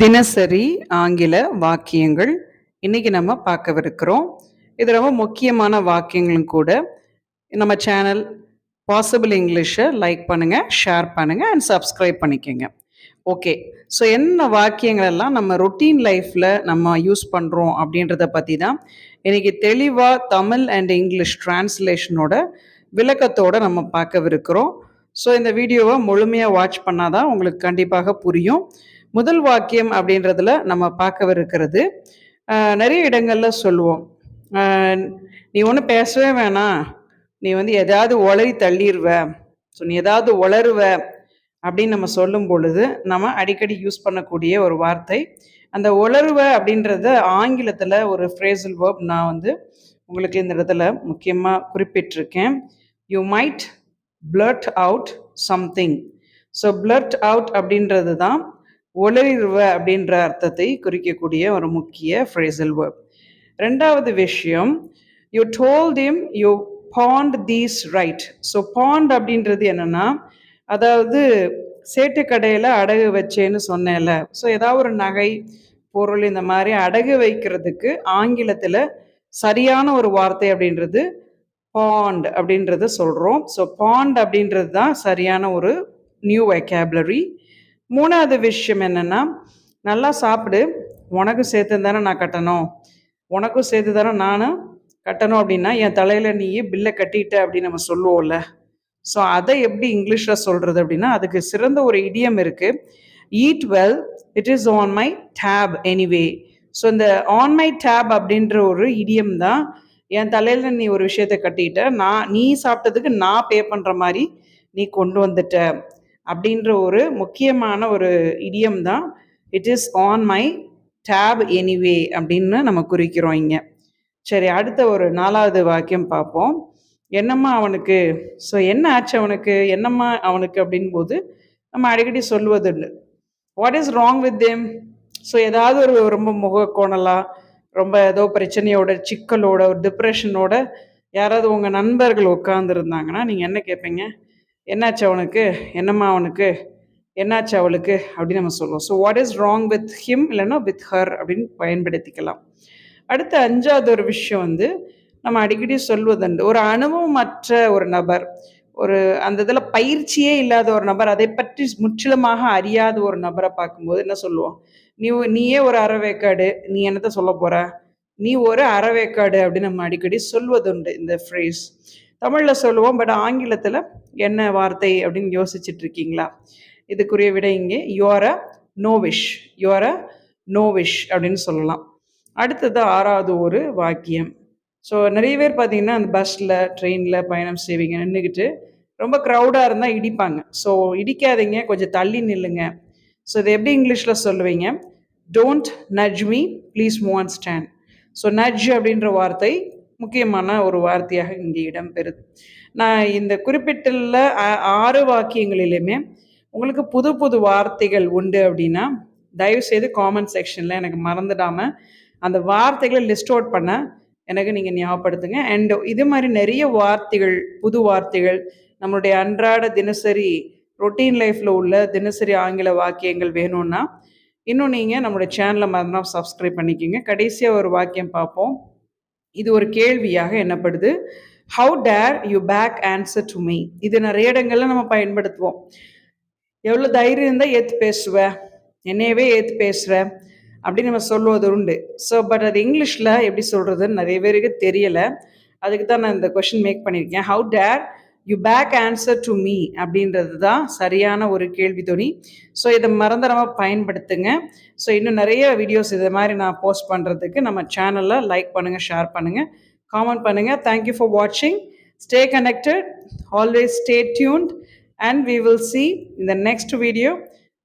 தினசரி ஆங்கில வாக்கியங்கள் இன்னைக்கு நம்ம பார்க்கவிருக்கிறோம். இது ரொம்ப முக்கியமான வாக்கியங்களும் கூட. நம்ம சேனல் பாசிபிள் இங்கிலீஷை லைக் பண்ணுங்க ஷேர் பண்ணுங்க அண்ட் சப்ஸ்கிரைப் பண்ணிக்கோங்க. ஓகே ஸோ என்ன வாக்கியங்கள் எல்லாம் நம்ம ரொட்டீன் லைஃப்பில் நம்ம யூஸ் பண்ணுறோம் அப்படின்றத பற்றி தான் இன்னைக்கு தெளிவாக தமிழ் அண்ட் இங்கிலீஷ் டிரான்ஸ்லேஷனோட விளக்கத்தோட நம்ம பார்க்கவிருக்கிறோம். ஸோ இந்த வீடியோவை முழுமையாக வாட்ச் பண்ணாதான் உங்களுக்கு கண்டிப்பாக புரியும். முதல் வாக்கியம் அப்படின்றதுல நம்ம பார்க்கவிருக்கிறது நிறைய இடங்கள்ல சொல்லுவோம். நீ ஒன்றும் பேசவே வேணாம். நீ வந்து எதாவது உளறி தள்ளிடுவ ஸோ நீ எதாவது உளருவ அப்படின்னு நம்ம சொல்லும் பொழுது நம்ம அடிக்கடி யூஸ் பண்ணக்கூடிய ஒரு வார்த்தை. அந்த உளருவ அப்படின்றத ஆங்கிலத்தில் ஒரு ஃப்ரேசல் வேர்ப் நான் வந்து உங்களுக்கு இந்த இடத்துல முக்கியமாக குறிப்பிட்டிருக்கேன். You might blurt out something so blurt out அப்படின்றது தான் ஒளிர்வ அப்படின்ற அர்த்தத்தை குறிக்கக்கூடிய ஒரு முக்கிய ஃப்ரேசல் வேர்ப் ரெண்டாவது விஷயம் you told them you bond these right so bond அப்படின்றது என்னென்னா அதாவது சேட்டு கடையில் அடகு வச்சேன்னு சொன்னேன்ல ஸோ ஏதாவது ஒரு நகை பொருள் இந்த மாதிரி அடகு வைக்கிறதுக்கு ஆங்கிலத்தில் சரியான ஒரு வார்த்தை அப்படின்றது பாண்ட் அப்படின்றத சொல்கிறோம் ஸோ பாண்ட் அப்படின்றது தான் சரியான ஒரு நியூ வெக்காபுலரி மூணாவது விஷயம் என்னென்னா நல்லா சாப்பிடு. உனக்கும் சேர்த்து தானே நான் கட்டணும். உனக்கும் சேர்த்து தானே நானும் கட்டணும் அப்படின்னா என் தலையில் நீ பில்லை கட்டிட்ட அப்படின்னு நம்ம சொல்லுவோம்ல. ஸோ அதை எப்படி இங்கிலீஷில் சொல்கிறது அப்படின்னா அதுக்கு சிறந்த ஒரு இடியம் இருக்குது eat well it is on my tab anyway so இந்த ஆன் மை டேப் அப்படின்ற ஒரு இடியம் தான் என் தலையில் நீ ஒரு விஷயத்தை கட்டிட்ட. நான் நீ சாப்பிட்டதுக்கு நான் பே பண்ணுற மாதிரி நீ கொண்டு வந்துட்ட. அப்படின்ற ஒரு முக்கியமான ஒரு இடியம் தான். It is on my tab anyway அப்படின்னு நம்ம குறிக்கிறோம் இங்கே. சரி அடுத்த ஒரு நாலாவது வாக்கியம் பார்ப்போம். என்னம்மா அவனுக்கு? ஸோ என்ன ஆச்சு அவனுக்கு? என்னம்மா அவனுக்கு அப்படின் போது நம்ம அடிக்கடி சொல்லுவதுண்டு what is wrong with them so ஏதாவது ஒரு ரொம்ப முக ரொம்ப ஏதோ பிரச்சனையோட சிக்கலோட ஒரு டிப்ரெஷனோட யாராவது உங்கள் நண்பர்கள் உட்காந்துருந்தாங்கன்னா நீங்கள் என்ன கேட்பீங்க என்னாச்சு அவனுக்கு? என்னம்மா அவனுக்கு? என்னாச்சு அவளுக்கு? அப்படின்னு நம்ம சொல்லுவோம். So what is wrong with him இல்லைன்னா வித் ஹர் அப்படின்னு பயன்படுத்திக்கலாம். அடுத்த அஞ்சாவது ஒரு விஷயம் வந்து நம்ம அடிக்கடி சொல்வதுண்டு ஒரு அனுபவமற்ற ஒரு நபர் ஒரு அந்த இதில் பயிற்சியே இல்லாத ஒரு நபர் அதை பற்றி முற்றிலுமாக அறியாத ஒரு நபரை பார்க்கும்போது என்ன சொல்லுவோம்? நீ நீயே ஒரு அறவேக்காடு நீ என்னத்த சொல்ல போற? நீ ஒரு அறவேக்காடு அப்படின்னு நம்ம அடிக்கடி சொல்வதுண்டு இந்த ஃப்ரேஸ் தமிழில் சொல்லுவோம் பட் ஆங்கிலத்தில் என்ன வார்த்தை அப்படின்னு யோசிச்சுட்டு இருக்கீங்களா இதுக்குரிய விட இங்கே யுவர் அ நோவிஷ் யுவர் அ நோவிஷ் அப்படின்னு சொல்லலாம். அடுத்தது ஆறாவது ஒரு வாக்கியம். ஸோ நிறைய பேர் பார்த்தீங்கன்னா அந்த பஸ்ஸில் ட்ரெயினில் பயணம் செய்வீங்க நின்றுக்கிட்டு ரொம்ப க்ரௌடாக இருந்தால் இடிப்பாங்க. ஸோ இடிக்காதீங்க கொஞ்சம் தள்ளி நில்லுங்க. ஸோ இது எப்படி இங்கிலீஷில் சொல்லுவீங்க? Don't nudge me me please move and stand so nudge அப்படின்ற வார்த்தை முக்கியமான ஒரு வார்த்தையாக இங்கே இடம்பெறுது. நான் இந்த குறிப்பிட்டுள்ள ஆறு வாக்கியங்களிலுமே உங்களுக்கு புது புது வார்த்தைகள் உண்டு அப்படின்னா தயவுசெய்து காமெண்ட் செக்ஷனில் எனக்கு மறந்துடாமல் அந்த வார்த்தைகளை லிஸ்ட் அவுட் பண்ண எனக்கு நீங்கள் ஞாபகப்படுத்துங்க. அண்ட் இது மாதிரி நிறைய வார்த்தைகள் புது வார்த்தைகள் நம்மளுடைய அன்றாட தினசரி ரொட்டீன் லைஃப்பில் உள்ள தினசரி ஆங்கில வாக்கியங்கள் வேணும்னா இன்னும் நீங்கள் நம்மளுடைய சேனலை மறந்தால் சப்ஸ்கிரைப் பண்ணிக்கிங்க. கடைசியாக ஒரு வாக்கியம் பார்ப்போம். இது ஒரு கேள்வியாக என்னப்படுது how dare you back answer to me இது நிறைய இடங்கள்ல நம்ம பயன்படுத்துவோம். எவ்வளோ தைரியம் இருந்தால் ஏற்று பேசுவ? என்னையவே ஏற்று பேசுகிற அப்படின்னு நம்ம சொல்லுவது உண்டு. ஸோ பட் அது இங்கிலீஷில் எப்படி சொல்கிறதுன்னு நிறைய பேருக்கு தெரியலை. அதுக்கு தான் நான் இந்த கொஷின் மேக் பண்ணியிருக்கேன். How dare you back answer to me அப்படின்றது தான் சரியான ஒரு கேள்வி துணி ஸோ இதை மறந்துடாம பயன்படுத்துங்க. ஸோ இன்னும் நிறைய வீடியோஸ் இது மாதிரி நான் போஸ்ட் பண்ணுறதுக்கு நம்ம சேனலில் லைக் பண்ணுங்கள் ஷேர் பண்ணுங்கள் காமெண்ட் பண்ணுங்கள் தேங்க்யூ ஃபார் வாட்சிங் stay connected always stay tuned and we will see இந்த next video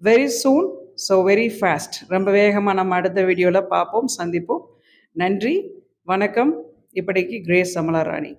very soon so very fast ரொம்ப வேகமாக நம்ம அடுத்த வீடியோவில் பார்ப்போம் சந்திப்போம். நன்றி. வணக்கம். இப்படிக்கு கிரேஸ் அமலா ராணி.